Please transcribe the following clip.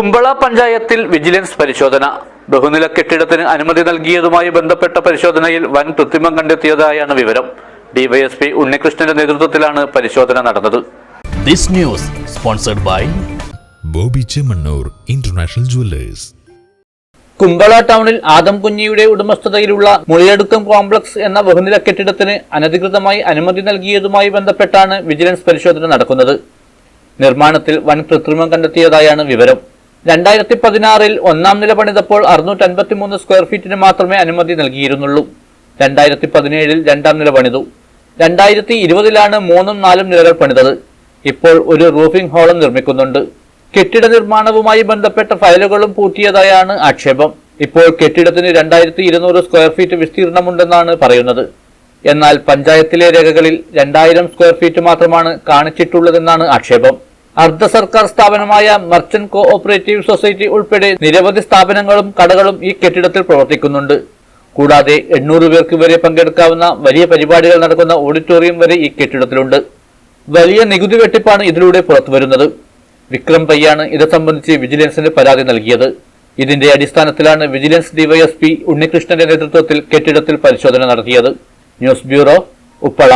കുമ്പള പഞ്ചായത്തിൽ വിജിലൻസ് പരിശോധന. ബഹുനില കെട്ടിടത്തിന് അനുമതി നൽകിയതുമായി ബന്ധപ്പെട്ട പരിശോധനയിൽ വൻ കൃത്രിമം കണ്ടെത്തിയതായാണ് വിവരം. ഡിവൈഎസ്പി ഉണ്ണികൃഷ്ണന്റെ നേതൃത്വത്തിലാണ് പരിശോധന നടന്നത്. This news sponsored by Boby Chemmanur International Jewellers. Kumbla ടൗണിൽ ആദം കുഞ്ഞിയുടെ ഉടമസ്ഥതയിലുള്ള മുളിയടുക്കം കോംപ്ലക്സ് എന്ന ബഹുനില കെട്ടിടത്തിന് അനധികൃതമായി അനുമതി നൽകിയതുമായി ബന്ധപ്പെട്ടാണ് വിജിലൻസ് പരിശോധന നടക്കുന്നത്. നിർമ്മാണത്തിൽ വൻ കൃത്രിമം കണ്ടെത്തിയതായാണ് വിവരം. രണ്ടായിരത്തി പതിനാറിൽ ഒന്നാം നില പണിതപ്പോൾ അറുന്നൂറ്റി അൻപത്തിമൂന്ന് സ്ക്വയർ ഫീറ്റിന് മാത്രമേ അനുമതി നൽകിയിരുന്നുള്ളൂ. രണ്ടായിരത്തി പതിനേഴിൽ രണ്ടാം നില പണിതു. രണ്ടായിരത്തി ഇരുപതിലാണ് മൂന്നും നാലും നിലകൾ പണിതത്. ഇപ്പോൾ ഒരു റൂഫിംഗ് ഹാളും നിർമ്മിക്കുന്നുണ്ട്. കെട്ടിട നിർമ്മാണവുമായി ബന്ധപ്പെട്ട ഫയലുകളും പൂട്ടിയതായാണ് ആക്ഷേപം. ഇപ്പോൾ കെട്ടിടത്തിന് രണ്ടായിരത്തി ഇരുന്നൂറ് സ്ക്വയർ ഫീറ്റ് വിസ്തീർണമുണ്ടെന്നാണ് പറയുന്നത്. എന്നാൽ പഞ്ചായത്തിലെ രേഖകളിൽ രണ്ടായിരം സ്ക്വയർ ഫീറ്റ് മാത്രമാണ് കാണിച്ചിട്ടുള്ളതെന്നാണ് ആക്ഷേപം. അർദ്ധ സർക്കാർ സ്ഥാപനമായ മർച്ചന്റ് കോ ഓപ്പറേറ്റീവ് സൊസൈറ്റി ഉൾപ്പെടെ നിരവധി സ്ഥാപനങ്ങളും കടകളും ഈ കെട്ടിടത്തിൽ പ്രവർത്തിക്കുന്നുണ്ട്. കൂടാതെ എണ്ണൂറ് പേർക്ക് വരെ പങ്കെടുക്കാവുന്ന വലിയ പരിപാടികൾ നടക്കുന്ന ഓഡിറ്റോറിയം വരെ ഈ കെട്ടിടത്തിലുണ്ട്. വലിയ നികുതി വെട്ടിപ്പാണ് ഇതിലൂടെ പുറത്തുവരുന്നത് വിക്രം പയ്യാണ് ഇത് സംബന്ധിച്ച് വിജിലൻസിന് പരാതി നൽകിയത്. ഇതിന്റെ അടിസ്ഥാനത്തിലാണ് വിജിലൻസ് ഡിവൈഎസ്പി ഉണ്ണികൃഷ്ണന്റെ നേതൃത്വത്തിൽ കെട്ടിടത്തിൽ പരിശോധന നടത്തിയത്. News bureau Uppala.